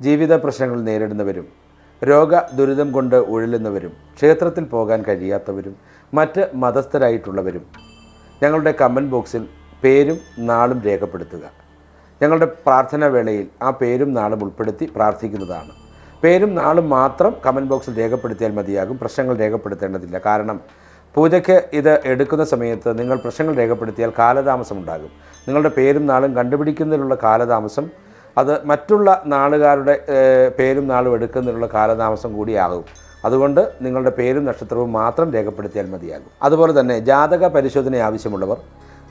ജീവിത പ്രശ്നങ്ങൾ നേരിടുന്നവരും രോഗ ദുരിതം കൊണ്ട് ഉഴലുന്നവരും ക്ഷേത്രത്തിൽ പോകാൻ കഴിയാത്തവരും മറ്റ് മതസ്ഥരായിട്ടുള്ളവരും ഞങ്ങളുടെ കമന്റ് ബോക്സിൽ പേരും നാളും രേഖപ്പെടുത്തുക. ഞങ്ങളുടെ പ്രാർത്ഥനാ വേളയിൽ ആ പേരും നാളും ഉൾപ്പെടുത്തി പ്രാർത്ഥിക്കുന്നതാണ്. പേരും നാളും മാത്രം കമന്റ് ബോക്സിൽ രേഖപ്പെടുത്തിയാൽ മതിയാകും. പ്രശ്നങ്ങൾ രേഖപ്പെടുത്തേണ്ടതില്ല. കാരണം പൂജയ്ക്ക് ഇത് എടുക്കുന്ന സമയത്ത് നിങ്ങൾ പ്രശ്നങ്ങൾ രേഖപ്പെടുത്തിയാൽ കാലതാമസം ഉണ്ടാകും നിങ്ങളുടെ പേരും നാളും കണ്ടുപിടിക്കുന്നതിനുള്ള കാലതാമസം അത് മറ്റുള്ള നാളുകാരുടെ പേരും നാളും എടുക്കുന്നതിനുള്ള കാലതാമസം കൂടിയാകും. അതുകൊണ്ട് നിങ്ങളുടെ പേരും നക്ഷത്രവും മാത്രം രേഖപ്പെടുത്തിയാൽ മതിയാകും. അതുപോലെ തന്നെ ജാതക പരിശോധന ആവശ്യമുള്ളവർ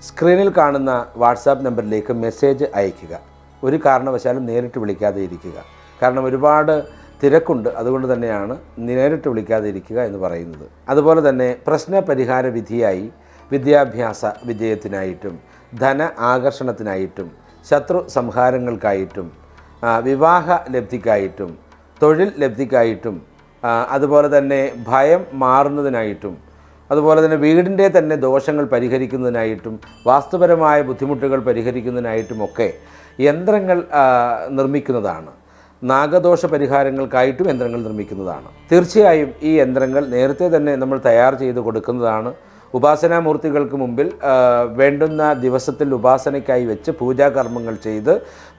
സ്ക്രീനിൽ കാണുന്ന വാട്സാപ്പ് നമ്പറിലേക്ക് മെസ്സേജ് അയയ്ക്കുക. ഒരു കാരണവശാലും നേരിട്ട് വിളിക്കാതെ ഇരിക്കുക. കാരണം ഒരുപാട് തിരക്കുണ്ട്. അതുകൊണ്ട് തന്നെയാണ് നേരിട്ട് വിളിക്കാതെ ഇരിക്കുക എന്ന് പറയുന്നത്. അതുപോലെ തന്നെ പ്രശ്ന പരിഹാര വിധിയായി വിദ്യാഭ്യാസ വിജയത്തിനായിട്ടും ധന ആകർഷണത്തിനായിട്ടും ശത്രു സംഹാരങ്ങൾക്കായിട്ടും വിവാഹ ലബ്ധിക്കായിട്ടും തൊഴിൽ ലബ്ധിക്കായിട്ടും അതുപോലെ തന്നെ ഭയം മാറുന്നതിനായിട്ടും അതുപോലെ തന്നെ വീടിന്റെ തന്നെ ദോഷങ്ങൾ പരിഹരിക്കുന്നതിനായിട്ടും വാസ്തുപരമായ ബുദ്ധിമുട്ടുകൾ പരിഹരിക്കുന്നതിനായിട്ടുമൊക്കെ യന്ത്രങ്ങൾ നിർമ്മിക്കുന്നതാണ്. നാഗദോഷ പരിഹാരങ്ങൾക്കായിട്ടും യന്ത്രങ്ങൾ നിർമ്മിക്കുന്നതാണ്. തീർച്ചയായും ഈ യന്ത്രങ്ങൾ നേരത്തെ തന്നെ നമ്മൾ തയ്യാർ ചെയ്ത് കൊടുക്കുന്നതാണ്. ഉപാസനാമൂർത്തികൾക്ക് മുമ്പിൽ വേണ്ടുന്ന ദിവസത്തിൽ ഉപാസനയ്ക്കായി വെച്ച് പൂജാകർമ്മങ്ങൾ ചെയ്ത്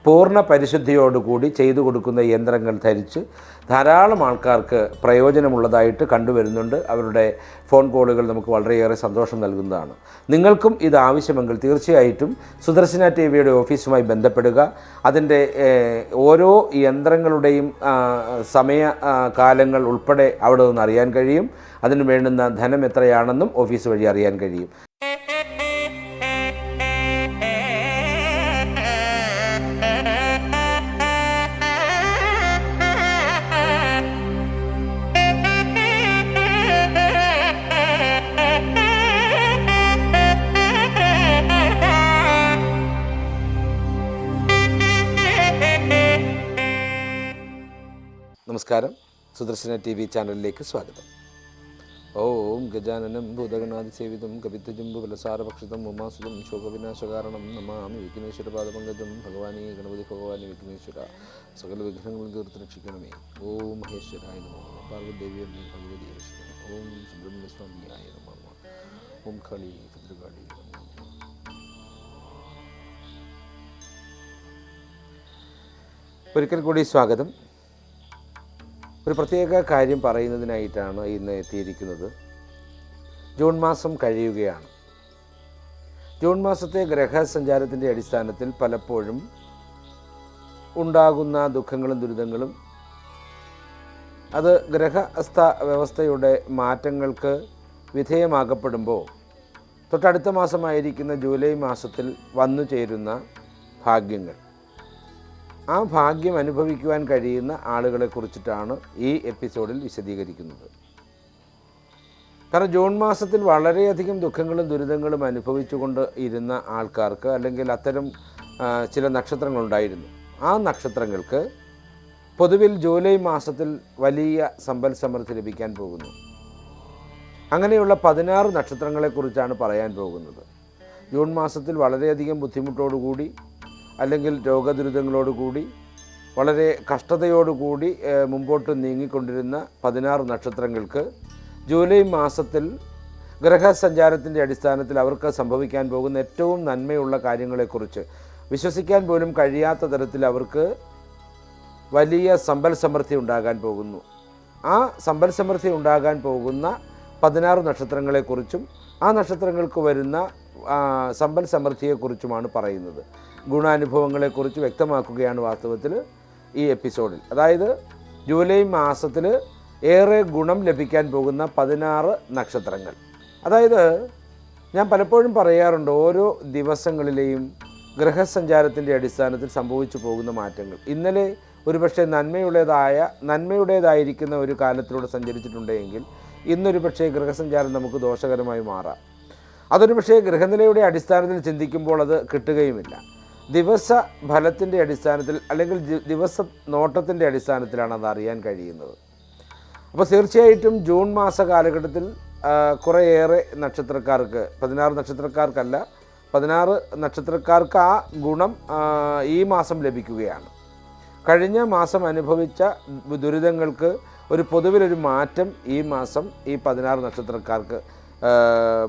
പൂർണ പരിശുദ്ധിയോടുകൂടി ചെയ്തു കൊടുക്കുന്ന യന്ത്രങ്ങൾ ധരിച്ച് ധാരാളം ആൾക്കാർക്ക് പ്രയോജനമുള്ളതായിട്ട് കണ്ടുവരുന്നുണ്ട്. അവരുടെ ഫോൺ കോളുകൾ നമുക്ക് വളരെയേറെ സന്തോഷം നൽകുന്നതാണ്. നിങ്ങൾക്കും ഇത് ആവശ്യമെങ്കിൽ തീർച്ചയായിട്ടും സുദർശന ടി വിയുടെ ഓഫീസുമായി ബന്ധപ്പെടുക. അതിന്റെ ഓരോ യന്ത്രങ്ങളുടെയും സമയ കാലങ്ങൾ ഉൾപ്പെടെ അവിടെ നിന്ന് അറിയാൻ കഴിയും. അതിന് വേണ്ടുന്ന ധനം എത്രയാണെന്നും ഓഫീസ് വഴി അറിയാൻ കഴിയും. നമസ്കാരം. സുദർശന ടി വി ചാനലിലേക്ക് സ്വാഗതം. ഓം ഗജാനനം ഭൂതഗണാതിസേവിതം കവിത്തജംബുബലസാരഭക്ഷിതം ഉമാസുതം ശോകവിനാശകാരണം നമാമി വിഘ്നേശ്വര പാദപങ്കജം ഭഗവാനെ ഗണപതി ഭഗവാനി വിഘ്നേശ്വര. സകല വിഘ്നങ്ങളും തീർത്ത് രക്ഷിക്കണമേ. ഓം മഹേശ്വരായ നമോ. പാർവദേവി അമ്മേ ഭഗവതി രക്ഷിക്കണം ഓം സുബ്രഹ്മണ്യസ്വാമിയായ ഓം കളി ഭദ്രകാളി. ഒരിക്കൽ കൂടി സ്വാഗതം. ഒരു പ്രത്യേക കാര്യം പറയുന്നതിനായിട്ടാണ് ഇന്ന് എത്തിയിരിക്കുന്നത്. ജൂൺ മാസം കഴിയുകയാണ്. ജൂൺ മാസത്തെ ഗ്രഹസഞ്ചാരത്തിന്റെ അടിസ്ഥാനത്തിൽ പലപ്പോഴും ഉണ്ടാകുന്ന ദുഃഖങ്ങളും ദുരിതങ്ങളും അത് ഗ്രഹസ്ഥ വ്യവസ്ഥയുടെ മാറ്റങ്ങൾക്ക് വിധേയമാകപ്പെടുമ്പോൾ തൊട്ടടുത്ത മാസമായിരിക്കുന്ന ജൂലൈ മാസത്തിൽ വന്നു ചേരുന്ന ഭാഗ്യങ്ങൾ. ആ ഭാഗ്യം അനുഭവിക്കുവാൻ കഴിയുന്ന ആളുകളെ കുറിച്ചിട്ടാണ് ഈ എപ്പിസോഡിൽ വിശദീകരിക്കുന്നത്. കാരണം ജൂൺ മാസത്തിൽ വളരെയധികം ദുഃഖങ്ങളും ദുരിതങ്ങളും അനുഭവിച്ചുകൊണ്ട് ഇരുന്ന ആൾക്കാർക്ക് അല്ലെങ്കിൽ അത്തരം ചില നക്ഷത്രങ്ങളുണ്ടായിരുന്നു. ആ നക്ഷത്രങ്ങൾക്ക് പൊതുവിൽ ജൂലൈ മാസത്തിൽ വലിയ സമ്പൽ സമൃദ്ധി ലഭിക്കാൻ പോകുന്നു. അങ്ങനെയുള്ള പതിനാറ് നക്ഷത്രങ്ങളെക്കുറിച്ചാണ് പറയാൻ പോകുന്നത്. ജൂൺ മാസത്തിൽ വളരെയധികം ബുദ്ധിമുട്ടോടുകൂടി അല്ലെങ്കിൽ രോഗദുരിതങ്ങളോടുകൂടി വളരെ കഷ്ടതയോടുകൂടി മുമ്പോട്ട് നീങ്ങിക്കൊണ്ടിരുന്ന പതിനാറ് നക്ഷത്രങ്ങൾക്ക് ജൂലൈ മാസത്തിൽ ഗ്രഹസഞ്ചാരത്തിന്റെ അടിസ്ഥാനത്തിൽ അവർക്ക് സംഭവിക്കാൻ പോകുന്ന ഏറ്റവും നന്മയുള്ള കാര്യങ്ങളെക്കുറിച്ച് വിശ്വസിക്കാൻ പോലും കഴിയാത്ത തരത്തിൽ അവർക്ക് വലിയ സമ്പൽ സമൃദ്ധി ഉണ്ടാകാൻ പോകുന്നു. ആ സമ്പൽ സമൃദ്ധി ഉണ്ടാകാൻ പോകുന്ന പതിനാറ് നക്ഷത്രങ്ങളെക്കുറിച്ചും ആ നക്ഷത്രങ്ങൾക്ക് വരുന്ന സമ്പൽ സമൃദ്ധിയെക്കുറിച്ചുമാണ് പറയുന്നത്. ഗുണാനുഭവങ്ങളെക്കുറിച്ച് വ്യക്തമാക്കുകയാണ് വാസ്തവത്തിൽ ഈ എപ്പിസോഡിൽ. അതായത് ജൂലൈ മാസത്തിൽ ഏറെ ഗുണം ലഭിക്കാൻ പോകുന്ന പതിനാറ് നക്ഷത്രങ്ങൾ. അതായത് ഞാൻ പലപ്പോഴും പറയാറുണ്ട് ഓരോ ദിവസങ്ങളിലെയും ഗ്രഹസഞ്ചാരത്തിന്റെ അടിസ്ഥാനത്തിൽ സംഭവിച്ചു പോകുന്ന മാറ്റങ്ങൾ. ഇന്നലെ ഒരുപക്ഷെ നന്മയുടേതായ നന്മയുടേതായിരിക്കുന്ന ഒരു കാലത്തിലൂടെ സഞ്ചരിച്ചിട്ടുണ്ടെങ്കിൽ ഇന്നൊരു പക്ഷേ ഗ്രഹസഞ്ചാരം നമുക്ക് ദോഷകരമായി മാറാം. അതൊരു പക്ഷേ ഗ്രഹനിലയുടെ അടിസ്ഥാനത്തിൽ ചിന്തിക്കുമ്പോൾ അത് കിട്ടുകയുമില്ല. ദിവസ ഫലത്തിന്റെ അടിസ്ഥാനത്തിൽ അല്ലെങ്കിൽ ദിവസ നോട്ടത്തിന്റെ അടിസ്ഥാനത്തിലാണ് അത് അറിയാൻ കഴിയുന്നത്. അപ്പോൾ തീർച്ചയായിട്ടും ജൂൺ മാസ കാലഘട്ടത്തിൽ കുറേയേറെ നക്ഷത്രക്കാർക്ക് പതിനാറ് നക്ഷത്രക്കാർക്കല്ല പതിനാറ് നക്ഷത്രക്കാർക്ക് ആ ഗുണം ഈ മാസം ലഭിക്കുകയാണ്. കഴിഞ്ഞ മാസം അനുഭവിച്ച ദുരിതങ്ങൾക്ക് ഒരു പൊതുവിലൊരു മാറ്റം ഈ മാസം ഈ പതിനാറ് നക്ഷത്രക്കാർക്ക്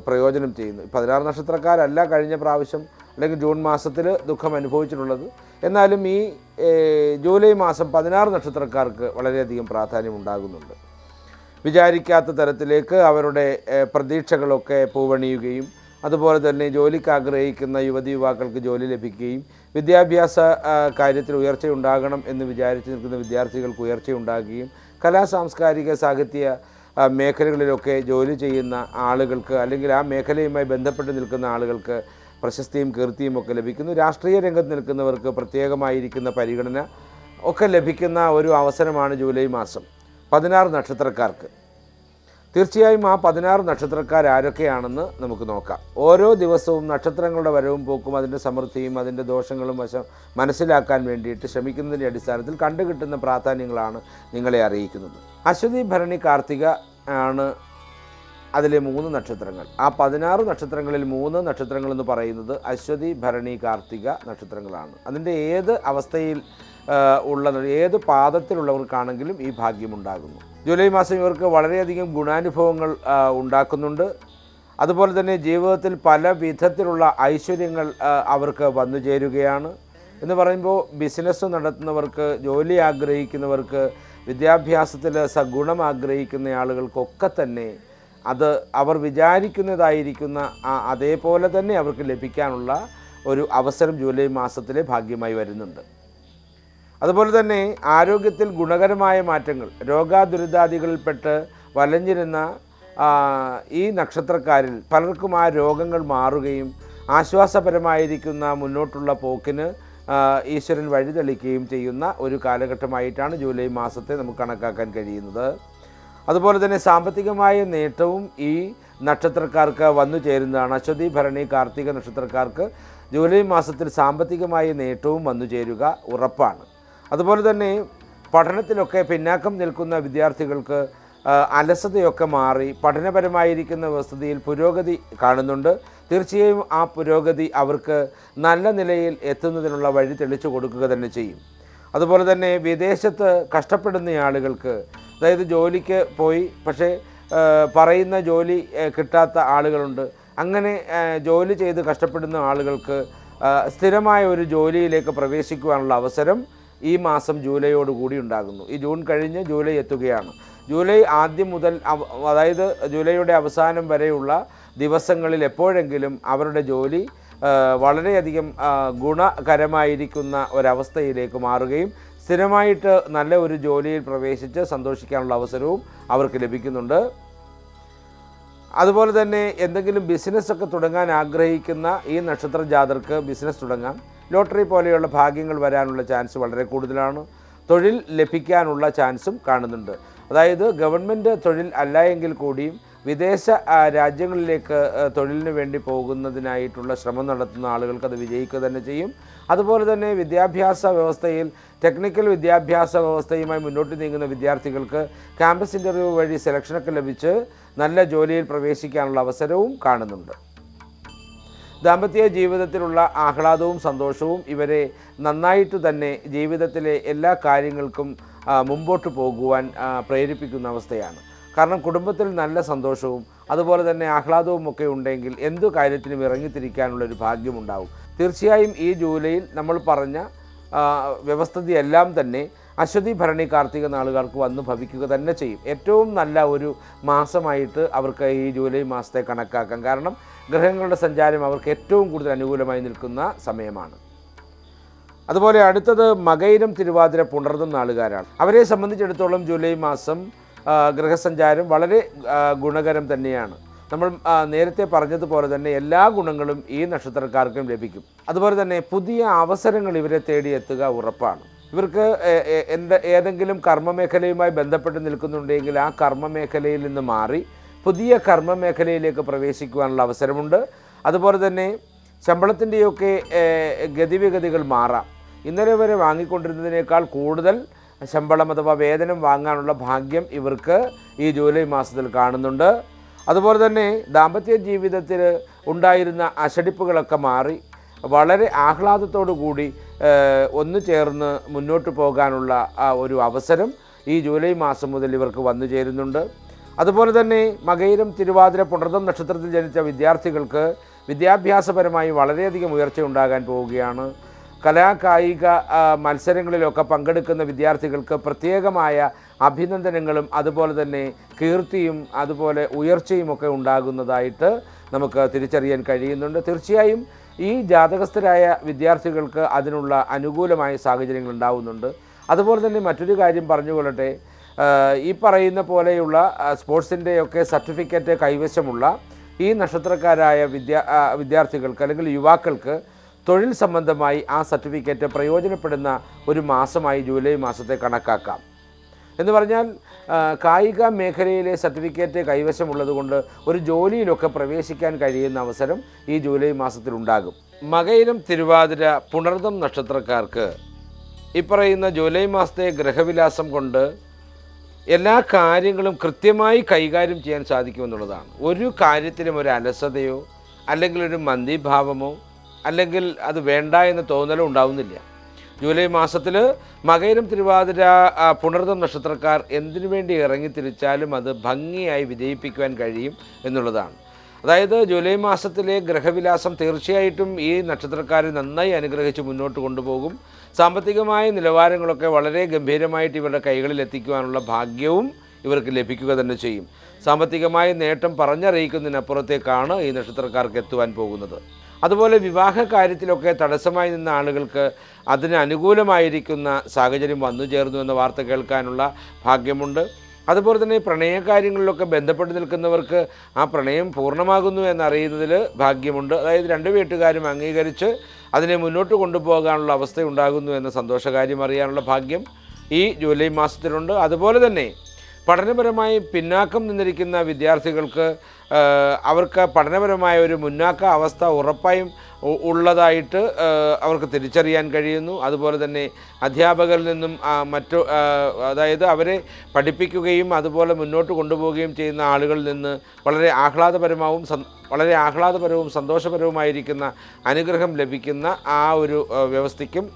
പ്രയോജനം ചെയ്യുന്നു. പതിനാറ് നക്ഷത്രക്കാരല്ല കഴിഞ്ഞ പ്രാവശ്യം അല്ലെങ്കിൽ ജൂൺ മാസത്തിൽ ദുഃഖം അനുഭവിച്ചിട്ടുള്ളത്. എന്നാലും ഈ ജൂലൈ മാസം പതിനാറ് നക്ഷത്രക്കാർക്ക് വളരെയധികം പ്രാധാന്യം ഉണ്ടാകുന്നുണ്ട് വിചാരിക്കാത്ത തരത്തിലേക്ക് അവരുടെ പ്രതീക്ഷകളൊക്കെ പൂവണിയുകയും അതുപോലെ തന്നെ ജോലിക്ക് ആഗ്രഹിക്കുന്ന യുവതി യുവാക്കൾക്ക് ജോലി ലഭിക്കുകയും വിദ്യാഭ്യാസ കാര്യത്തിൽ ഉയർച്ചയുണ്ടാകണം എന്ന് വിചാരിച്ച് നിൽക്കുന്ന വിദ്യാർത്ഥികൾക്ക് ഉയർച്ചയുണ്ടാകുകയും കലാ സാംസ്കാരിക സാഹിത്യ മേഖലകളിലൊക്കെ ജോലി ചെയ്യുന്ന ആളുകൾക്ക് അല്ലെങ്കിൽ ആ മേഖലയുമായി ബന്ധപ്പെട്ട് നിൽക്കുന്ന ആളുകൾക്ക് പ്രശസ്തിയും കീർത്തിയും ഒക്കെ ലഭിക്കുന്നു. രാഷ്ട്രീയ രംഗത്ത് നിൽക്കുന്നവർക്ക് പ്രത്യേകമായിരിക്കുന്ന പരിഗണന ഒക്കെ ലഭിക്കുന്ന ഒരു അവസരമാണ് ജൂലൈ മാസം. പതിനാറ് നക്ഷത്രക്കാർക്ക്. തീർച്ചയായും ആ പതിനാറ് നക്ഷത്രക്കാർ ആരൊക്കെയാണെന്ന് നമുക്ക് നോക്കാം. ഓരോ ദിവസവും നക്ഷത്രങ്ങളുടെ വരവും പോക്കും അതിന്റെ സമൃദ്ധിയും അതിന്റെ ദോഷങ്ങളും വശം മനസ്സിലാക്കാൻ വേണ്ടിയിട്ട് ശ്രമിക്കുന്നതിന്റെ അടിസ്ഥാനത്തിൽ കണ്ടുകിട്ടുന്ന പ്രാധാന്യങ്ങളാണ് നിങ്ങളെ അറിയിക്കുന്നത്. അശ്വതി ഭരണി കാർത്തിക ആണ് അതിലെ മൂന്ന് നക്ഷത്രങ്ങൾ. ആ പതിനാറ് നക്ഷത്രങ്ങളിൽ മൂന്ന് നക്ഷത്രങ്ങൾ എന്ന് പറയുന്നത് അശ്വതി ഭരണി കാർത്തിക നക്ഷത്രങ്ങളാണ്. അതിന്റെ ഏത് അവസ്ഥയിൽ ഉള്ള ഏത് പാദത്തിലുള്ളവർക്കാണെങ്കിലും ഈ ഭാഗ്യമുണ്ടാകുന്നു ജൂലൈ മാസം ഇവർക്ക് വളരെയധികം ഗുണാനുഭവങ്ങൾ ഉണ്ടാക്കുന്നുണ്ട്. അതുപോലെ തന്നെ ജീവിതത്തിൽ പല വിധത്തിലുള്ള ഐശ്വര്യങ്ങൾ അവർക്ക് വന്നു ചേരുകയാണ്. എന്ന് പറയുമ്പോൾ ബിസിനസ് നടത്തുന്നവർക്ക് ജോലി ആഗ്രഹിക്കുന്നവർക്ക് വിദ്യാഭ്യാസത്തിൽ സഗുണം ആഗ്രഹിക്കുന്ന ആളുകൾക്കൊക്കെ തന്നെ അത് അവർ വിചാരിക്കുന്നതായിരിക്കുന്ന അതേപോലെ തന്നെ അവർക്ക് ലഭിക്കാനുള്ള ഒരു അവസരം ജൂലൈ മാസത്തിലെ ഭാഗ്യമായി വരുന്നുണ്ട്. അതുപോലെ തന്നെ ആരോഗ്യത്തിൽ ഗുണകരമായ മാറ്റങ്ങൾ രോഗാദുരിതാദികളിൽപ്പെട്ട് വലഞ്ഞിരുന്ന ഈ നക്ഷത്രക്കാരിൽ പലർക്കും ആ രോഗങ്ങൾ മാറുകയും ആശ്വാസപരമായിരിക്കുന്ന മുന്നോട്ടുള്ള പോക്കിന് ഈശ്വരൻ വഴിതെളിക്കുകയും ചെയ്യുന്ന ഒരു കാലഘട്ടമായിട്ടാണ് ജൂലൈ മാസത്തെ നമുക്ക് കണക്കാക്കാൻ കഴിയുന്നത്. അതുപോലെ തന്നെ സാമ്പത്തികമായ നേട്ടവും ഈ നക്ഷത്രക്കാർക്ക് വന്നു ചേരുന്നതാണ്. അശ്വതി ഭരണി കാർത്തിക നക്ഷത്രക്കാർക്ക് ജൂലൈ മാസത്തിൽ സാമ്പത്തികമായ നേട്ടവും വന്നു ചേരുക ഉറപ്പാണ്. അതുപോലെ തന്നെ പഠനത്തിലൊക്കെ പിന്നാക്കം നിൽക്കുന്ന വിദ്യാർത്ഥികൾക്ക് അലസതയൊക്കെ മാറി പഠനപരമായിരിക്കുന്ന വസ്തുതയിൽ പുരോഗതി കാണുന്നുണ്ട്. തീർച്ചയായും ആ പുരോഗതി അവർക്ക് നല്ല നിലയിൽ എത്തുന്നതിനുള്ള വഴി തെളിച്ചു കൊടുക്കുക തന്നെ ചെയ്യും. അതുപോലെ തന്നെ വിദേശത്ത് കഷ്ടപ്പെടുന്ന ആളുകൾക്ക് അതായത് ജോലിക്ക് പോയി പക്ഷേ പറയുന്ന ജോലി കിട്ടാത്ത ആളുകളുണ്ട്. അങ്ങനെ ജോലി ചെയ്ത് കഷ്ടപ്പെടുന്ന ആളുകൾക്ക് സ്ഥിരമായ ഒരു ജോലിയിലേക്ക് പ്രവേശിക്കുവാനുള്ള അവസരം ഈ മാസം ജൂലൈയോട് കൂടി ഉണ്ടാകുന്നു. ഈ ജൂൺ കഴിഞ്ഞ് ജൂലൈ എത്തുകയാണ്. ജൂലൈ ആദ്യം മുതൽ അതായത് ജൂലൈയുടെ അവസാനം വരെയുള്ള ദിവസങ്ങളിൽ എപ്പോഴെങ്കിലും അവരുടെ ജോലി വളരെയധികം ഗുണകരമായിരിക്കുന്ന ഒരവസ്ഥയിലേക്ക് മാറുകയും സ്ഥിരമായിട്ട് നല്ല ഒരു ജോലിയിൽ പ്രവേശിച്ച് സന്തോഷിക്കാനുള്ള അവസരവും അവർക്ക് ലഭിക്കുന്നുണ്ട്. അതുപോലെ തന്നെ എന്തെങ്കിലും ബിസിനസ്സൊക്കെ തുടങ്ങാൻ ആഗ്രഹിക്കുന്ന ഈ നക്ഷത്ര ജാതർക്ക് ബിസിനസ് തുടങ്ങാം. ലോട്ടറി പോലെയുള്ള ഭാഗ്യങ്ങൾ വരാനുള്ള ചാൻസ് വളരെ കൂടുതലാണ്. തൊഴിൽ ലഭിക്കാനുള്ള ചാൻസും കാണുന്നുണ്ട്. അതായത് ഗവൺമെന്റ് തൊഴിൽ അല്ല എങ്കിൽ കൂടിയും വിദേശ രാജ്യങ്ങളിലേക്ക് തൊഴിലിന് വേണ്ടി പോകുന്നതിനായിട്ടുള്ള ശ്രമം നടത്തുന്ന ആളുകൾക്ക് അത് വിജയിക്കുക തന്നെ ചെയ്യും. അതുപോലെ തന്നെ വിദ്യാഭ്യാസ വ്യവസ്ഥയിൽ ടെക്നിക്കൽ വിദ്യാഭ്യാസ വ്യവസ്ഥയുമായി മുന്നോട്ട് നീങ്ങുന്ന വിദ്യാർത്ഥികൾക്ക് ക്യാമ്പസ് ഇന്റർവ്യൂ വഴി സെലക്ഷനൊക്കെ ലഭിച്ച് നല്ല ജോലിയിൽ പ്രവേശിക്കാനുള്ള അവസരവും കാണുന്നുണ്ട്. ദാമ്പത്യ ജീവിതത്തിലുള്ള ആഹ്ലാദവും സന്തോഷവും ഇവരെ നന്നായിട്ട് തന്നെ ജീവിതത്തിലെ എല്ലാ കാര്യങ്ങൾക്കും മുമ്പോട്ട് പോകുവാൻ പ്രേരിപ്പിക്കുന്ന അവസ്ഥയാണ്. കാരണം കുടുംബത്തിൽ നല്ല സന്തോഷവും അതുപോലെ തന്നെ ആഹ്ലാദവും ഒക്കെ ഉണ്ടെങ്കിൽ എന്തു കാര്യത്തിനും ഇറങ്ങിത്തിരിക്കാനുള്ള ഒരു ഭാഗ്യമുണ്ടാവും. തീർച്ചയായും ഈ ജൂലൈയിൽ നമ്മൾ പറഞ്ഞ വ്യവസ്ഥിതിയെല്ലാം തന്നെ അശ്വതി ഭരണി കാർത്തിക നാളുകൾക്ക് വന്ന് ഭവിക്കുക തന്നെ ചെയ്യും. ഏറ്റവും നല്ല ഒരു മാസമായിട്ട് അവർക്ക് ഈ ജൂലൈ മാസത്തെ കണക്കാക്കാം. കാരണം ഗ്രഹങ്ങളുടെ സഞ്ചാരം അവർക്ക് ഏറ്റവും കൂടുതൽ അനുകൂലമായി നിൽക്കുന്ന സമയമാണ്. അതുപോലെ അടുത്തത് മകൈരം തിരുവാതിര പുണർന്നും നാളുകാരാണ്. അവരെ സംബന്ധിച്ചിടത്തോളം ജൂലൈ മാസം ആ, ഗ്രഹസഞ്ചാരം വളരെ ഗുണകരം തന്നെയാണ്. നമ്മൾ നേരത്തെ പറഞ്ഞതുപോലെ തന്നെ എല്ലാ ഗുണങ്ങളും ഈ നക്ഷത്രക്കാർക്കും ലഭിക്കും. അതുപോലെ തന്നെ പുതിയ അവസരങ്ങൾ ഇവരെ തേടിയെത്തുക ഉറപ്പാണ്. ഇവർക്ക് എ- എ- ഏതെങ്കിലും കർമ്മമേഖലയുമായി ബന്ധപ്പെട്ട് നിൽക്കുന്നുണ്ടെങ്കിൽ ആ കർമ്മമേഖലയിൽ നിന്ന് മാറി പുതിയ കർമ്മമേഖലയിലേക്ക് പ്രവേശിക്കുവാനുള്ള അവസരമുണ്ട്. അതുപോലെ തന്നെ ശമ്പളത്തിന്റെയൊക്കെ ഗതിവിഗതികൾ മാറാം. ഇന്നലെ വരെ വാങ്ങിക്കൊണ്ടിരുന്നതിനേക്കാൾ കൂടുതൽ ശമ്പളം അഥവാ വേതനം വാങ്ങാനുള്ള ഭാഗ്യം ഇവർക്ക് ഈ ജൂലൈ മാസത്തിൽ കാണുന്നുണ്ട്. അതുപോലെ തന്നെ ദാമ്പത്യ ജീവിതത്തിൽ ഉണ്ടായിരുന്ന അശടിപ്പുകളൊക്കെ മാറി വളരെ ആഹ്ലാദത്തോടു കൂടി ഒന്നു ചേർന്ന് മുന്നോട്ട് പോകാനുള്ള ഒരു അവസരം ഈ ജൂലൈ മാസം മുതൽ ഇവർക്ക് വന്നു ചേരുന്നുണ്ട്. അതുപോലെ തന്നെ മകയിരം തിരുവാതിര പുണർദം നക്ഷത്രത്തിൽ ജനിച്ച വിദ്യാർത്ഥികൾക്ക് വിദ്യാഭ്യാസപരമായി വളരെയധികം ഉയർച്ച ഉണ്ടാകാൻ പോവുകയാണ്. കലാ കായിക ആ, മത്സരങ്ങളിലൊക്കെ പങ്കെടുക്കുന്ന വിദ്യാർത്ഥികൾക്ക് പ്രത്യേകമായ അഭിനന്ദനങ്ങളും അതുപോലെ തന്നെ കീർത്തിയും അതുപോലെ ഉയർച്ചയും ഒക്കെ ഉണ്ടാകുന്നതായിട്ട് നമുക്ക് തിരിച്ചറിയാൻ കഴിയുന്നുണ്ട്. തീർച്ചയായും ഈ ജാതകസ്ഥരായ വിദ്യാർത്ഥികൾക്ക് അതിനുള്ള അനുകൂലമായ സാഹചര്യങ്ങൾ ഉണ്ടാവുന്നുണ്ട്. അതുപോലെ തന്നെ മറ്റൊരു കാര്യം പറഞ്ഞുകൊള്ളട്ടെ ഈ പറയുന്ന പോലെയുള്ള സ്പോർട്സിന്റെയൊക്കെ സർട്ടിഫിക്കറ്റ് കൈവശമുള്ള ഈ നക്ഷത്രക്കാരായ വിദ്യാ വിദ്യാർത്ഥികൾക്ക് അല്ലെങ്കിൽ യുവാക്കൾക്ക് തൊഴിൽ സംബന്ധമായി ആ സർട്ടിഫിക്കറ്റ് പ്രയോജനപ്പെടുന്ന ഒരു മാസമായി ജൂലൈ മാസത്തെ കണക്കാക്കാം. എന്ന് പറഞ്ഞാൽ കായിക മേഖലയിലെ സർട്ടിഫിക്കറ്റ് കൈവശമുള്ളതുകൊണ്ട് ഒരു ജോലിയിലൊക്കെ പ്രവേശിക്കാൻ കഴിയുന്ന അവസരം ഈ ജൂലൈ മാസത്തിലുണ്ടാകും. മകയിലും തിരുവാതിര പുണർദം നക്ഷത്രക്കാർക്ക് ഇപ്പറയുന്ന ജൂലൈ മാസത്തെ ഗ്രഹവിലാസം കൊണ്ട് എല്ലാ കാര്യങ്ങളും കൃത്യമായി കൈകാര്യം ചെയ്യാൻ സാധിക്കുമെന്നുള്ളതാണ്. ഒരു കാര്യത്തിലും ഒരു അലസതയോ അല്ലെങ്കിൽ ഒരു മന്ദിഭാവമോ അല്ലെങ്കിൽ അത് വേണ്ട എന്ന് തോന്നലും ഉണ്ടാവുന്നില്ല. ജൂലൈ മാസത്തിൽ മകയിരം തിരുവാതിര പുണർതം നക്ഷത്രക്കാർ എന്തിനു വേണ്ടി ഇറങ്ങി തിരിച്ചാലും അത് ഭംഗിയായി വിജയിപ്പിക്കുവാൻ കഴിയും എന്നുള്ളതാണ്. അതായത് ജൂലൈ മാസത്തിലെ ഗ്രഹവിലാസം തീർച്ചയായിട്ടും ഈ നക്ഷത്രക്കാരെ നന്നായി അനുഗ്രഹിച്ച് മുന്നോട്ട് കൊണ്ടുപോകും. സാമ്പത്തികമായ നിലവാരങ്ങളൊക്കെ വളരെ ഗംഭീരമായിട്ട് ഇവരുടെ കൈകളിൽ എത്തിക്കുവാനുള്ള ഭാഗ്യവും ഇവർക്ക് ലഭിക്കുക തന്നെ ചെയ്യും. സാമ്പത്തികമായ നേട്ടം പറഞ്ഞറിയിക്കുന്നതിനപ്പുറത്തേക്കാണ് ഈ നക്ഷത്രക്കാർക്ക് എത്തുവാൻ പോകുന്നത്. അതുപോലെ വിവാഹ കാര്യത്തിലൊക്കെ തടസ്സമായി നിന്ന ആളുകൾക്ക് അതിന് അനുകൂലമായിരിക്കുന്ന സാഹചര്യം വന്നു ചേർന്നു എന്ന വാർത്ത കേൾക്കാനുള്ള ഭാഗ്യമുണ്ട്. അതുപോലെ തന്നെ പ്രണയ പ്രണയകാര്യങ്ങളിലൊക്കെ ബന്ധപ്പെട്ട് നിൽക്കുന്നവർക്ക് ആ പ്രണയം പൂർണമാകുന്നു എന്നറിയുന്നതിൽ ഭാഗ്യമുണ്ട്. അതായത് രണ്ട് വീട്ടുകാരും അംഗീകരിച്ച് അതിനെ മുന്നോട്ട് കൊണ്ടുപോകാനുള്ള അവസ്ഥ ഉണ്ടാകുന്നു എന്ന സന്തോഷകാര്യം അറിയാനുള്ള ഭാഗ്യം ഈ ജൂലൈ മാസത്തിലുണ്ട്. അതുപോലെ തന്നെ പഠനപരമായി പിന്നാക്കം നിന്നിരിക്കുന്ന വിദ്യാർത്ഥികൾക്ക് അവർക്ക് പഠനപരമായ ഒരു മുന്നാക്ക അവസ്ഥ ഉറപ്പായും ഉള്ളതായിട്ട് അവർക്ക് തിരിച്ചറിയാൻ കഴിയുന്നു. അതുപോലെ തന്നെ അധ്യാപകരിൽ നിന്നും മറ്റു അതായത് അവരെ പഠിപ്പിക്കുകയും അതുപോലെ മുന്നോട്ട് കൊണ്ടുപോവുകയും ചെയ്യുന്ന ആളുകളിൽ നിന്ന് വളരെ ആഹ്ലാദപരമാവും വളരെ ആഹ്ലാദപരവും സന്തോഷപരവുമായിരിക്കുന്ന അനുഗ്രഹം ലഭിക്കുന്ന ആ ഒരു വ്യവസ്ഥയ്ക്കും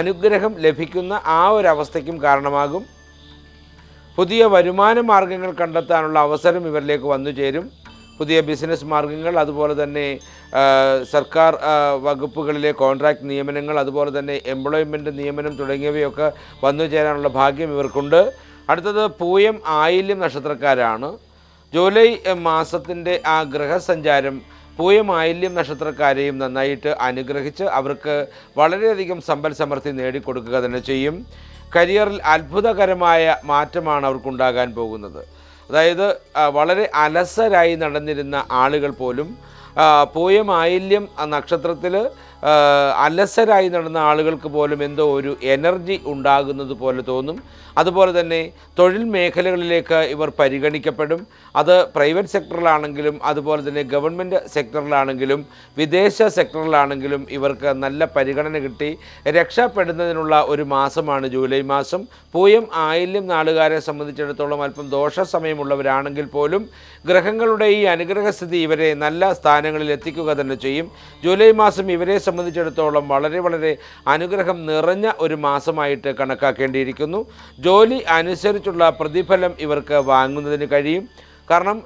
അനുഗ്രഹം ലഭിക്കുന്ന ആ ഒരു അവസ്ഥയ്ക്കും കാരണമാകും. പുതിയ വരുമാന മാർഗങ്ങൾ കണ്ടെത്താനുള്ള അവസരം ഇവരിലേക്ക് വന്നു ചേരും. പുതിയ ബിസിനസ് മാർഗങ്ങൾ അതുപോലെ തന്നെ സർക്കാർ വകുപ്പുകളിലെ കോൺട്രാക്ട് നിയമനങ്ങൾ അതുപോലെ തന്നെ എംപ്ലോയ്മെന്റ് നിയമനം തുടങ്ങിയവയൊക്കെ വന്നു ചേരാനുള്ള ഭാഗ്യം ഇവർക്കുണ്ട്. അടുത്തത് പൂയം ആയില്യം നക്ഷത്രക്കാരാണ്. ജൂലൈ മാസത്തിന്റെ ആ ഗ്രഹസഞ്ചാരം പൂയം ആയില്യം നക്ഷത്രക്കാരെയും നന്നായിട്ട് അനുഗ്രഹിച്ച് അവർക്ക് വളരെയധികം സമ്പൽ സമൃദ്ധി നേടിക്കൊടുക്കുക തന്നെ ചെയ്യും. കരിയറിൽ അത്ഭുതകരമായ മാറ്റമാണ് അവർക്കുണ്ടാകാൻ പോകുന്നത്. അതായത് വളരെ അലസരായി നടന്നിരുന്ന ആളുകൾ പോലും പോയ മാലിന്യം നക്ഷത്രത്തിൽ അലസരായി നടന്ന ആളുകൾക്ക് പോലും എന്തോ ഒരു എനർജി ഉണ്ടാകുന്നത് പോലെ തോന്നും. അതുപോലെ തന്നെ തൊഴിൽ മേഖലകളിലേക്ക് ഇവർ പരിഗണിക്കപ്പെടും. അത് പ്രൈവറ്റ് സെക്ടറിലാണെങ്കിലും അതുപോലെ തന്നെ ഗവൺമെന്റ് സെക്ടറിലാണെങ്കിലും വിദേശ സെക്ടറിലാണെങ്കിലും ഇവർക്ക് നല്ല പരിഗണന കിട്ടി. രക്ഷപ്പെടുന്നതിനുള്ള ഒരു മാസമാണ് ജൂലൈ മാസം. പൂയം ആയില്യം നാളുകാരെ സംബന്ധിച്ചിടത്തോളം അല്പം ദോഷ സമയമുള്ളവരാണെങ്കിൽ പോലും ഗ്രഹങ്ങളുടെ ഈ അനുഗ്രഹസ്ഥിതി ഇവരെ നല്ല സ്ഥാനങ്ങളിൽ എത്തിക്കുക തന്നെ ചെയ്യും. ജൂലൈ മാസം ഇവരെ സംബന്ധിച്ചിടത്തോളം വളരെ വളരെ അനുഗ്രഹം നിറഞ്ഞ ഒരു മാസമായിട്ട് കണക്കാക്കേണ്ടിയിരിക്കുന്നു. ജോലി അനുസരിച്ചുള്ള പ്രതിഫലം ഇവർക്ക് വാങ്ങുന്നതിന് കഴിയും. കാരണം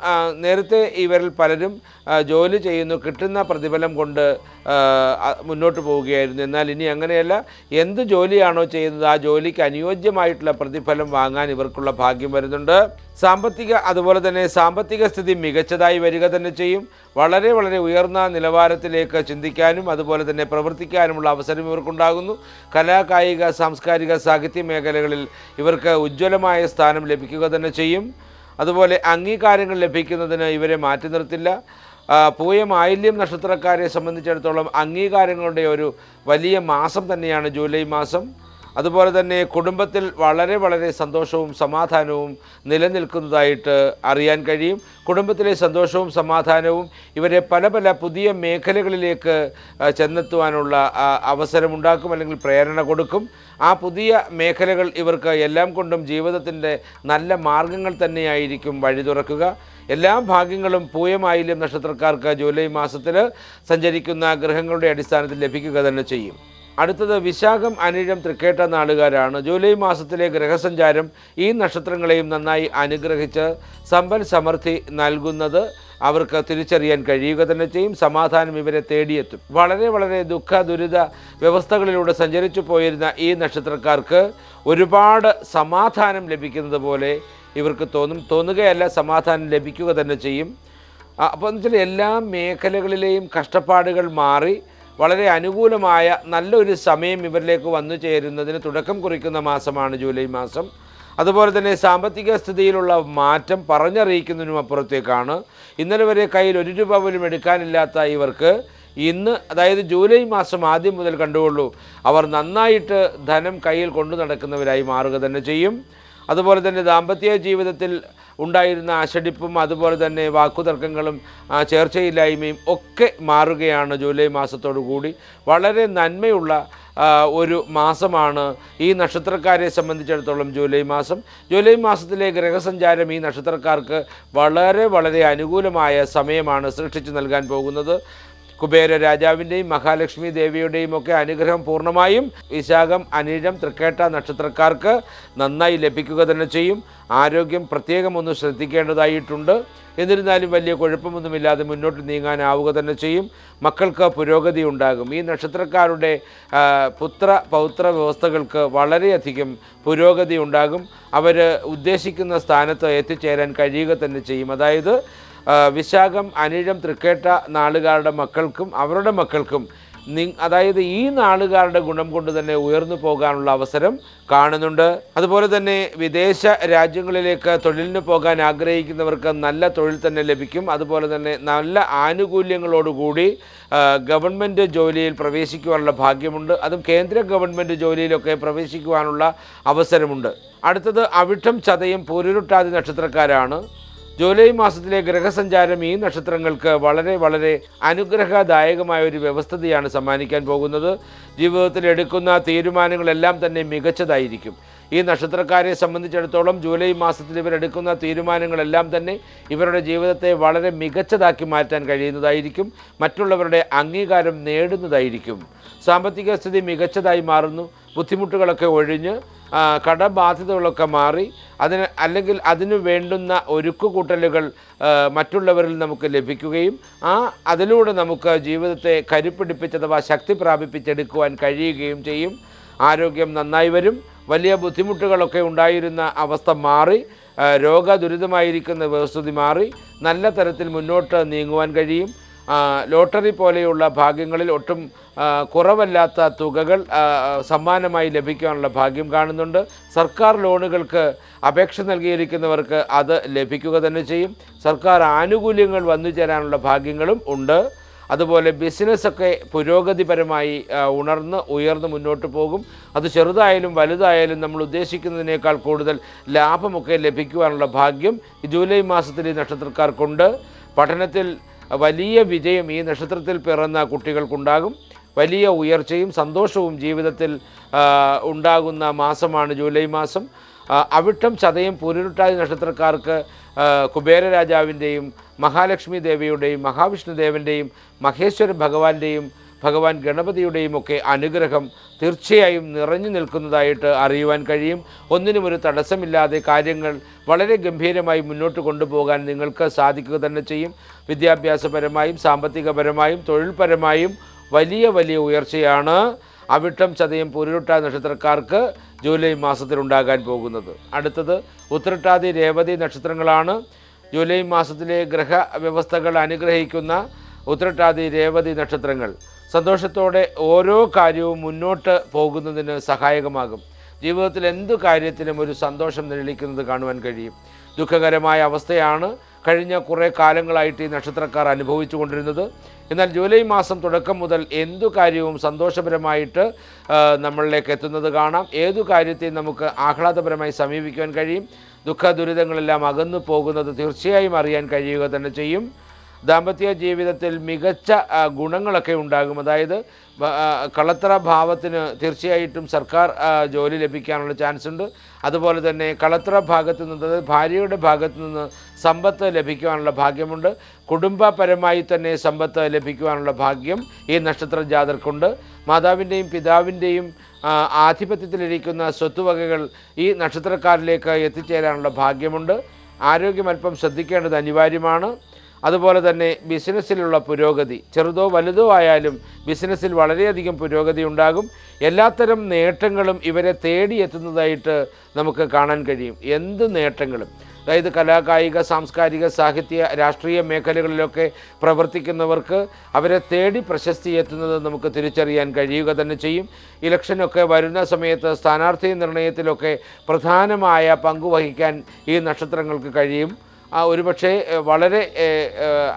നേരത്തെ ഇവരിൽ പലരും ജോലി ചെയ്യുന്നു കിട്ടുന്ന പ്രതിഫലം കൊണ്ട് മുന്നോട്ട് പോവുകയായിരുന്നു. എന്നാൽ ഇനി അങ്ങനെയല്ല. എന്ത് ജോലിയാണോ ചെയ്യുന്നത് ആ ജോലിക്ക് അനുയോജ്യമായിട്ടുള്ള പ്രതിഫലം വാങ്ങാൻ ഇവർക്കുള്ള ഭാഗ്യം വരുന്നുണ്ട്. സാമ്പത്തിക അതുപോലെ തന്നെ സാമ്പത്തിക സ്ഥിതി മികച്ചതായി വരിക തന്നെ ചെയ്യും. വളരെ വളരെ ഉയർന്ന നിലവാരത്തിലേക്ക് ചിന്തിക്കാനും അതുപോലെ തന്നെ പ്രവർത്തിക്കാനുമുള്ള അവസരം ഇവർക്കുണ്ടാകുന്നു. കലാ കായിക സാംസ്കാരിക സാഹിത്യ മേഖലകളിൽ ഇവർക്ക് ഉജ്ജ്വലമായ സ്ഥാനം ലഭിക്കുക തന്നെ ചെയ്യും. അതുപോലെ അംഗീകാരങ്ങൾ ലഭിക്കുന്നതിന് ഇവരെ മാറ്റി നിർത്തില്ല. പൂയ മാലിന്യം നക്ഷത്രക്കാരെ സംബന്ധിച്ചിടത്തോളം അംഗീകാരങ്ങളുടെ ഒരു വലിയ മാസം തന്നെയാണ് ജൂലൈ മാസം. അതുപോലെ തന്നെ കുടുംബത്തിൽ വളരെ വളരെ സന്തോഷവും സമാധാനവും നിലനിൽക്കുന്നതായിട്ട് അറിയാൻ കഴിയും. കുടുംബത്തിലെ സന്തോഷവും സമാധാനവും ഇവരെ പല പല പുതിയ മേഖലകളിലേക്ക് ചെന്നെത്തുവാനുള്ള അവസരമുണ്ടാക്കും അല്ലെങ്കിൽ പ്രേരണ കൊടുക്കും. ആ പുതിയ മേഖലകൾ ഇവർക്ക് എല്ലാം കൊണ്ടും ജീവിതത്തിന്റെ നല്ല മാർഗങ്ങൾ തന്നെയായിരിക്കും വഴി തുറക്കുക. എല്ലാ ഭാഗ്യങ്ങളും പൂയമായില്യം നക്ഷത്രക്കാർക്ക് ജൂലൈ മാസത്തിൽ സഞ്ചരിക്കുന്ന ഗ്രഹങ്ങളുടെ അടിസ്ഥാനത്തിൽ ലഭിക്കുക തന്നെ ചെയ്യും. അടുത്തത് വിശാഖം അനിഴം തൃക്കേട്ട നാടുകാരാണ്. ജൂലൈ മാസത്തിലെ ഗ്രഹസഞ്ചാരം ഈ നക്ഷത്രങ്ങളെയും നന്നായി അനുഗ്രഹിച്ച് സമ്പൽ സമൃദ്ധി നൽകുന്നത് അവർക്ക് തിരിച്ചറിയാൻ കഴിയുക തന്നെ ചെയ്യും. സമാധാനം ഇവരെ തേടിയെത്തും. വളരെ വളരെ ദുഃഖ ദുരിത വ്യവസ്ഥകളിലൂടെ സഞ്ചരിച്ചു പോയിരുന്ന ഈ നക്ഷത്രക്കാർക്ക് ഒരുപാട് സമാധാനം ലഭിക്കുന്നത് പോലെ ഇവർക്ക് തോന്നും. തോന്നുകയല്ല സമാധാനം ലഭിക്കുക തന്നെ ചെയ്യും. അപ്പോൾ എന്ന് വെച്ചാൽ എല്ലാ മേഖലകളിലെയും കഷ്ടപ്പാടുകൾ മാറി വളരെ അനുകൂലമായ നല്ലൊരു സമയം ഇവരിലേക്ക് വന്നു ചേരുന്നതിന് തുടക്കം കുറിക്കുന്ന മാസമാണ് ജൂലൈ മാസം. അതുപോലെ തന്നെ സാമ്പത്തിക സ്ഥിതിയിലുള്ള മാറ്റം പറഞ്ഞറിയിക്കുന്നതിനും അപ്പുറത്തേക്കാണ്. ഇന്നലെ വരെ കയ്യിൽ ഒരു രൂപ പോലും എടുക്കാനില്ലാത്ത ഇവർക്ക് ഇന്ന് അതായത് ജൂലൈ മാസം ആദ്യം മുതൽ കണ്ടുകൊള്ളൂ അവർ നന്നായിട്ട് ധനം കയ്യിൽ കൊണ്ടു നടക്കുന്നവരായി മാറുക തന്നെ ചെയ്യും. അതുപോലെ തന്നെ ദാമ്പത്യ ജീവിതത്തിൽ ഉണ്ടായിരുന്ന അശടിപ്പും അതുപോലെ തന്നെ വാക്കുതർക്കങ്ങളും ചേർച്ചയില്ലായ്മയും ഒക്കെ മാറുകയാണ് ജൂലൈ മാസത്തോടു കൂടി. വളരെ നന്മയുള്ള ഒരു മാസമാണ് ഈ നക്ഷത്രക്കാരെ സംബന്ധിച്ചിടത്തോളം ജൂലൈ മാസം. ജൂലൈ മാസത്തിലെ ഗ്രഹസഞ്ചാരം ഈ നക്ഷത്രക്കാർക്ക് വളരെ വളരെ അനുകൂലമായ സമയമാണ് സൃഷ്ടിച്ചു നൽകാൻ പോകുന്നത്. കുബേര രാജാവിന്റെയും മഹാലക്ഷ്മി ദേവിയുടെയും ഒക്കെ അനുഗ്രഹം പൂർണമായും വിശാഖം അനിഴം തൃക്കേട്ട നക്ഷത്രക്കാർക്ക് നന്നായി ലഭിക്കുക തന്നെ ചെയ്യും. ആരോഗ്യം പ്രത്യേകം ഒന്ന് ശ്രദ്ധിക്കേണ്ടതായിട്ടുണ്ട്. എന്നിരുന്നാലും വലിയ കുഴപ്പമൊന്നുമില്ലാതെ മുന്നോട്ട് നീങ്ങാനാവുക തന്നെ ചെയ്യും. മക്കൾക്ക് പുരോഗതി ഉണ്ടാകും. ഈ നക്ഷത്രക്കാരുടെ പുത്ര പൗത്ര വ്യവസ്ഥകൾക്ക് വളരെയധികം പുരോഗതി ഉണ്ടാകും. അവർ ഉദ്ദേശിക്കുന്ന സ്ഥാനത്ത് എത്തിച്ചേരാൻ കഴിയുക തന്നെ ചെയ്യും. അതായത് വിശാഖം അനിഴം തൃക്കേട്ട നാളുകാരുടെ മക്കൾക്കും അവരുടെ മക്കൾക്കും നി അതായത് ഈ നാളുകാരുടെ ഗുണം കൊണ്ട് തന്നെ ഉയർന്നു പോകാനുള്ള അവസരം കാണുന്നുണ്ട്. അതുപോലെ തന്നെ വിദേശ രാജ്യങ്ങളിലേക്ക് തൊഴിലിന് പോകാൻ ആഗ്രഹിക്കുന്നവർക്ക് നല്ല തൊഴിൽ തന്നെ ലഭിക്കും. അതുപോലെ തന്നെ നല്ല ആനുകൂല്യങ്ങളോടുകൂടി ഗവൺമെന്റ് ജോലിയിൽ പ്രവേശിക്കുവാനുള്ള ഭാഗ്യമുണ്ട്. അതും കേന്ദ്ര ഗവൺമെന്റ് ജോലിയിലൊക്കെ പ്രവേശിക്കുവാനുള്ള അവസരമുണ്ട്. അടുത്തത് അവിട്ടം ചതയും പൂരുരുട്ടാതി നക്ഷത്രക്കാരാണ്. ജൂലൈ മാസത്തിലെ ഗ്രഹസഞ്ചാരം ഈ നക്ഷത്രങ്ങൾക്ക് വളരെ വളരെ അനുഗ്രഹദായകമായ ഒരു വ്യവസ്ഥതയാണ് സമ്മാനിക്കാൻ പോകുന്നത്. ജീവിതത്തിൽ എടുക്കുന്ന തീരുമാനങ്ങളെല്ലാം തന്നെ മികച്ചതായിരിക്കും. ഈ നക്ഷത്രക്കാരെ സംബന്ധിച്ചിടത്തോളം ജൂലൈ മാസത്തിൽ ഇവരെടുക്കുന്ന തീരുമാനങ്ങളെല്ലാം തന്നെ ഇവരുടെ ജീവിതത്തെ വളരെ മികച്ചതാക്കി മാറ്റാൻ കഴിയുന്നതായിരിക്കും. മറ്റുള്ളവരുടെ അംഗീകാരം നേടുന്നതായിരിക്കും. സാമ്പത്തിക സ്ഥിതി മികച്ചതായി മാറുന്നു. ബുദ്ധിമുട്ടുകളൊക്കെ ഒഴിഞ്ഞ് കടബാധ്യതകളൊക്കെ മാറി അതിന് അല്ലെങ്കിൽ അതിനു വേണ്ടുന്ന ഒരുക്കുകൂട്ടലുകൾ മറ്റുള്ളവരിൽ നമുക്ക് ലഭിക്കുകയും ആ അതിലൂടെ നമുക്ക് ജീവിതത്തെ കരുപ്പിടിപ്പിച്ച് അഥവാ ശക്തി പ്രാപിപ്പിച്ചെടുക്കുവാൻ കഴിയുകയും ചെയ്യും. ആരോഗ്യം നന്നായി വരും. വലിയ ബുദ്ധിമുട്ടുകളൊക്കെ ഉണ്ടായിരുന്ന അവസ്ഥ മാറി രോഗ രോഗദുരിതമായിരിക്കുന്ന വ്യവസ്ഥിതി മാറി നല്ല തരത്തിൽ മുന്നോട്ട് നീങ്ങുവാൻ കഴിയും. ലോട്ടറി പോലെയുള്ള ഭാഗ്യങ്ങളിൽ ഒട്ടും കുറവല്ലാത്ത തുകകൾ സമ്മാനമായി ലഭിക്കാനുള്ള ഭാഗ്യം കാണുന്നുണ്ട്. സർക്കാർ ലോണുകൾക്ക് അപേക്ഷ നൽകിയിരിക്കുന്നവർക്ക് അത് ലഭിക്കുക തന്നെ ചെയ്യും. സർക്കാർ ആനുകൂല്യങ്ങൾ വന്നു ചേരാനുള്ള ഭാഗ്യങ്ങളും ഉണ്ട്. അതുപോലെ ബിസിനസ്സൊക്കെ പുരോഗതിപരമായി ഉണർന്ന് ഉയർന്ന് മുന്നോട്ട് പോകും. അത് ചെറുതായാലും വലുതായാലും നമ്മൾ ഉദ്ദേശിക്കുന്നതിനേക്കാൾ കൂടുതൽ ലാഭമൊക്കെ ലഭിക്കുവാനുള്ള ഭാഗ്യം ജൂലൈ മാസത്തിൽ ഈ നക്ഷത്രക്കാർക്കുണ്ട്. പഠനത്തിൽ വലിയ വിജയം ഈ നക്ഷത്രത്തിൽ പിറന്ന കുട്ടികൾക്കുണ്ടാകും. വലിയ ഉയർച്ചയും സന്തോഷവും ജീവിതത്തിൽ ഉണ്ടാകുന്ന മാസമാണ് ജൂലൈ മാസം. അവിട്ടം ചതയും പുരുരുട്ടാതി നക്ഷത്രക്കാർക്ക് കുബേരരാജാവിന്റെയും കുബേര രാജാവിന്റെയും മഹാലക്ഷ്മി ദേവിയുടെയും മഹാവിഷ്ണു ദേവന്റെയും മഹേശ്വര ഭഗവാന്റെയും ഭഗവാൻ ഗണപതിയുടെയും ഒക്കെ അനുഗ്രഹം തീർച്ചയായും നിറഞ്ഞു നിൽക്കുന്നതായിട്ട് അറിയുവാൻ കഴിയും. ഒന്നിനും ഒരു തടസ്സമില്ലാതെ കാര്യങ്ങൾ വളരെ ഗംഭീരമായി മുന്നോട്ട് കൊണ്ടുപോകാൻ നിങ്ങൾക്ക് സാധിക്കുക തന്നെ ചെയ്യും. വിദ്യാഭ്യാസപരമായും സാമ്പത്തികപരമായും തൊഴിൽപരമായും വലിയ വലിയ ഉയർച്ചയാണ് അവിട്ടം ചതയം പുരുരുട്ട നക്ഷത്രക്കാർക്ക് ജൂലൈ മാസത്തിൽ ഉണ്ടാകാൻ പോകുന്നത്. അടുത്തത് ഉത്രട്ടാതി രേവതി നക്ഷത്രങ്ങളാണ്. ജൂലൈ മാസത്തിലെ ഗ്രഹ വ്യവസ്ഥകൾ അനുഗ്രഹിക്കുന്ന ഉത്രട്ടാതി രേവതി നക്ഷത്രങ്ങൾ. സന്തോഷത്തോടെ ഓരോ കാര്യവും മുന്നോട്ട് പോകുന്നതിന് സഹായകമാകും. ജീവിതത്തിൽ എന്തു കാര്യത്തിലും ഒരു സന്തോഷം നിഴലിക്കുന്നത് കാണുവാൻ കഴിയും. ദുഃഖകരമായ അവസ്ഥയാണ് കഴിഞ്ഞ കുറേ കാലങ്ങളായിട്ട് ഈ നക്ഷത്രക്കാർ അനുഭവിച്ചു കൊണ്ടിരുന്നത്. എന്നാൽ ജൂലൈ മാസം തുടക്കം മുതൽ എന്തു കാര്യവും സന്തോഷപരമായിട്ട് നമ്മളിലേക്ക് എത്തുന്നത് കാണാം. ഏതു കാര്യത്തെയും നമുക്ക് ആഹ്ലാദപരമായി സമീപിക്കുവാൻ കഴിയും. ദുഃഖ ദുരിതങ്ങളെല്ലാം അകന്നു പോകുന്നത് തീർച്ചയായും അറിയാൻ കഴിയുക തന്നെ ചെയ്യും. ദാമ്പത്യ ജീവിതത്തിൽ മികച്ച ഗുണങ്ങളൊക്കെ ഉണ്ടാകും. അതായത് ആ, ഭാവത്തിന് തീർച്ചയായിട്ടും സർക്കാർ ജോലി ലഭിക്കാനുള്ള ചാൻസ് ഉണ്ട് അതുപോലെ തന്നെ കളത്തറ ഭാഗത്തു നിന്ന് ഭാര്യയുടെ ഭാഗത്ത് നിന്ന് സമ്പത്ത് ലഭിക്കുവാനുള്ള ഭാഗ്യമുണ്ട്. കുടുംബപരമായി തന്നെ സമ്പത്ത് ലഭിക്കുവാനുള്ള ഭാഗ്യം ഈ നക്ഷത്ര ജാതർക്കുണ്ട്. മാതാവിന്റെയും പിതാവിന്റെയും ആധിപത്യത്തിലിരിക്കുന്ന സ്വത്തുവകകൾ ഈ നക്ഷത്രക്കാരിലേക്ക് എത്തിച്ചേരാനുള്ള ഭാഗ്യമുണ്ട്. ആരോഗ്യം അല്പം ശ്രദ്ധിക്കേണ്ടത് അനിവാര്യമാണ്. അതുപോലെ തന്നെ ബിസിനസ്സിലുള്ള പുരോഗതി ചെറുതോ വലുതോ ആയാലും ബിസിനസ്സിൽ വളരെയധികം പുരോഗതി ഉണ്ടാകും. എല്ലാത്തരം നേട്ടങ്ങളും ഇവരെ തേടിയെത്തുന്നതായിട്ട് നമുക്ക് കാണാൻ കഴിയും. എന്ത് നേട്ടങ്ങളും? അതായത് കലാകായിക സാംസ്കാരിക സാഹിത്യ രാഷ്ട്രീയ മേഖലകളിലൊക്കെ പ്രവർത്തിക്കുന്നവർക്ക് അവരെ തേടി പ്രശസ്തി എത്തുന്നത് നമുക്ക് തിരിച്ചറിയാൻ കഴിയുക തന്നെ ചെയ്യും. ഇലക്ഷനൊക്കെ വരുന്ന സമയത്ത് സ്ഥാനാർത്ഥി നിർണയത്തിലൊക്കെ പ്രധാനമായ പങ്കുവഹിക്കാൻ ഈ നക്ഷത്രങ്ങൾക്ക് കഴിയും. ഒരുപക്ഷെ പക്ഷേ വളരെ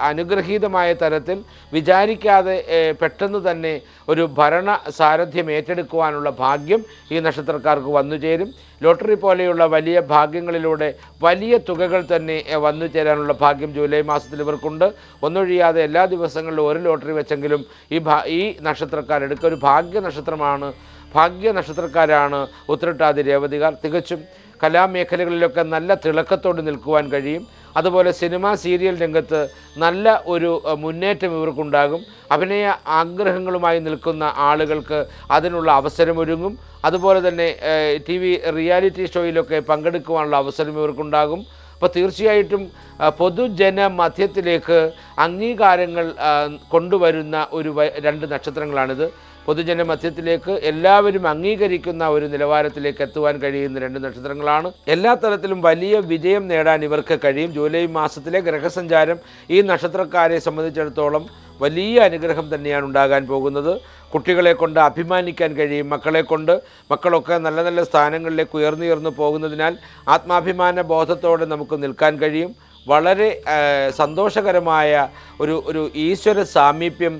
അനുഗ്രഹീതമായ തരത്തിൽ വിചാരിക്കാതെ പെട്ടെന്ന് തന്നെ ഒരു ഭരണ സാരഥ്യം ഏറ്റെടുക്കുവാനുള്ള ഭാഗ്യം ഈ നക്ഷത്രക്കാർക്ക് വന്നു ചേരും. ലോട്ടറി പോലെയുള്ള വലിയ ഭാഗ്യങ്ങളിലൂടെ വലിയ തുകകൾ തന്നെ വന്നു ചേരാനുള്ള ഭാഗ്യം ജൂലൈ മാസത്തിൽ ഇവർക്കുണ്ട്. ഒന്നൊഴിയാതെ എല്ലാ ദിവസങ്ങളിലും ഒരു ലോട്ടറി വെച്ചെങ്കിലും ഈ ഭാ ഈ നക്ഷത്രക്കാരെടുക്കുക ഒരു ഭാഗ്യ നക്ഷത്രമാണ് ഭാഗ്യ നക്ഷത്രക്കാരാണ് ഉത്രട്ടാതി രേവതികാർ. തികച്ചും കലാമേഖലകളിലൊക്കെ നല്ല തിളക്കത്തോട് നിൽക്കുവാൻ കഴിയും. അതുപോലെ സിനിമ സീരിയൽ രംഗത്ത് നല്ല ഒരു മുന്നേറ്റം ഇവർക്കുണ്ടാകും. അഭിനയ ആഗ്രഹങ്ങളുമായി നിൽക്കുന്ന ആളുകൾക്ക് അതിനുള്ള അവസരമൊരുങ്ങും. അതുപോലെ തന്നെ ടി വി റിയാലിറ്റി ഷോയിലൊക്കെ പങ്കെടുക്കുവാനുള്ള അവസരം ഇവർക്കുണ്ടാകും. അപ്പോൾ തീർച്ചയായിട്ടും പൊതുജന മധ്യത്തിലേക്ക് അംഗീകാരങ്ങൾ കൊണ്ടുവരുന്ന ഒരു രണ്ട് നക്ഷത്രങ്ങളാണിത്. പൊതുജന മധ്യത്തിലേക്ക് എല്ലാവരും അംഗീകരിക്കുന്ന ഒരു നിലവാരത്തിലേക്ക് എത്തുവാൻ കഴിയുന്ന രണ്ട് നക്ഷത്രങ്ങളാണ്. എല്ലാ തരത്തിലും വലിയ വിജയം നേടാൻ ഇവർക്ക് കഴിയും. ജൂലൈ മാസത്തിലെ ഗ്രഹസഞ്ചാരം ഈ നക്ഷത്രക്കാരെ സംബന്ധിച്ചിടത്തോളം വലിയ അനുഗ്രഹം തന്നെയാണ് ഉണ്ടാകാൻ പോകുന്നത്. കുട്ടികളെ കൊണ്ട് അഭിമാനിക്കാൻ കഴിയും മക്കളെ കൊണ്ട്. മക്കളൊക്കെ നല്ല നല്ല സ്ഥാനങ്ങളിലേക്ക് ഉയർന്നുയർന്നു പോകുന്നതിനാൽ ആത്മാഭിമാന ബോധത്തോടെ നമുക്ക് നിൽക്കാൻ കഴിയും. വളരെ സന്തോഷകരമായ ഒരു ഒരു ഈശ്വര സാമീപ്യം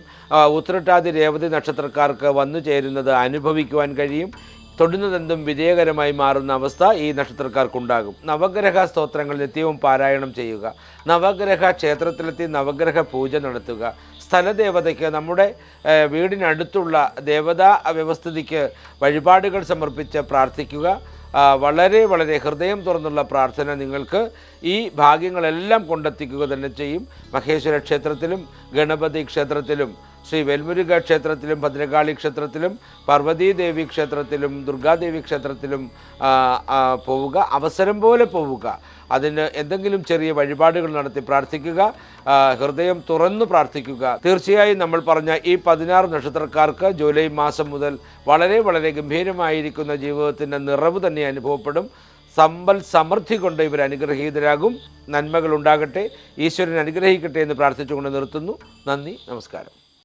ഉത്രട്ടാതി രേവതി നക്ഷത്രക്കാർക്ക് വന്നു ചേരുന്നത് അനുഭവിക്കുവാൻ കഴിയും. തൊടുന്നതെന്തും വിജയകരമായി മാറുന്ന അവസ്ഥ ഈ നക്ഷത്രക്കാർക്കുണ്ടാകും. നവഗ്രഹ സ്തോത്രങ്ങൾ നിത്യവും പാരായണം ചെയ്യുക. നവഗ്രഹ ക്ഷേത്രത്തിലെത്തി നവഗ്രഹ പൂജ നടത്തുക. സ്ഥലദേവതയ്ക്ക് നമ്മുടെ വീടിനടുത്തുള്ള ദേവതാ വ്യവസ്ഥിതിക്ക് വഴിപാടുകൾ സമർപ്പിച്ച് പ്രാർത്ഥിക്കുക. വളരെ വളരെ ഹൃദയം തുറന്നുള്ള പ്രാർത്ഥന നിങ്ങൾക്ക് ഈ ഭാഗ്യങ്ങളെല്ലാം കൊണ്ടെത്തിക്കുക തന്നെ ചെയ്യും. മഹേശ്വര ക്ഷേത്രത്തിലും ഗണപതി ക്ഷേത്രത്തിലും ശ്രീ വെൽമുരുക ക്ഷേത്രത്തിലും ഭദ്രകാളി ക്ഷേത്രത്തിലും പാർവതീദേവി ക്ഷേത്രത്തിലും ദുർഗാദേവി ക്ഷേത്രത്തിലും പോവുക അവസരം പോലെ പോവുക. അതിന് എന്തെങ്കിലും ചെറിയ വഴിപാടുകൾ നടത്തി പ്രാർത്ഥിക്കുക ഹൃദയം തുറന്നു പ്രാർത്ഥിക്കുക. തീർച്ചയായും നമ്മൾ പറഞ്ഞ ഈ പതിനാറ് നക്ഷത്രക്കാർക്ക് ജൂലൈ മാസം മുതൽ വളരെ വളരെ ഗംഭീരമായിരിക്കുന്ന ജീവിതത്തിന്റെ നിറവ് തന്നെ അനുഭവപ്പെടും. സമ്പൽ സമൃദ്ധി കൊണ്ട് ഇവർ അനുഗ്രഹീതരാകും. നന്മകൾ ഉണ്ടാകട്ടെ. ഈശ്വരൻ അനുഗ്രഹിക്കട്ടെ എന്ന് പ്രാർത്ഥിച്ചുകൊണ്ട് നിർത്തുന്നു. നന്ദി നമസ്കാരം.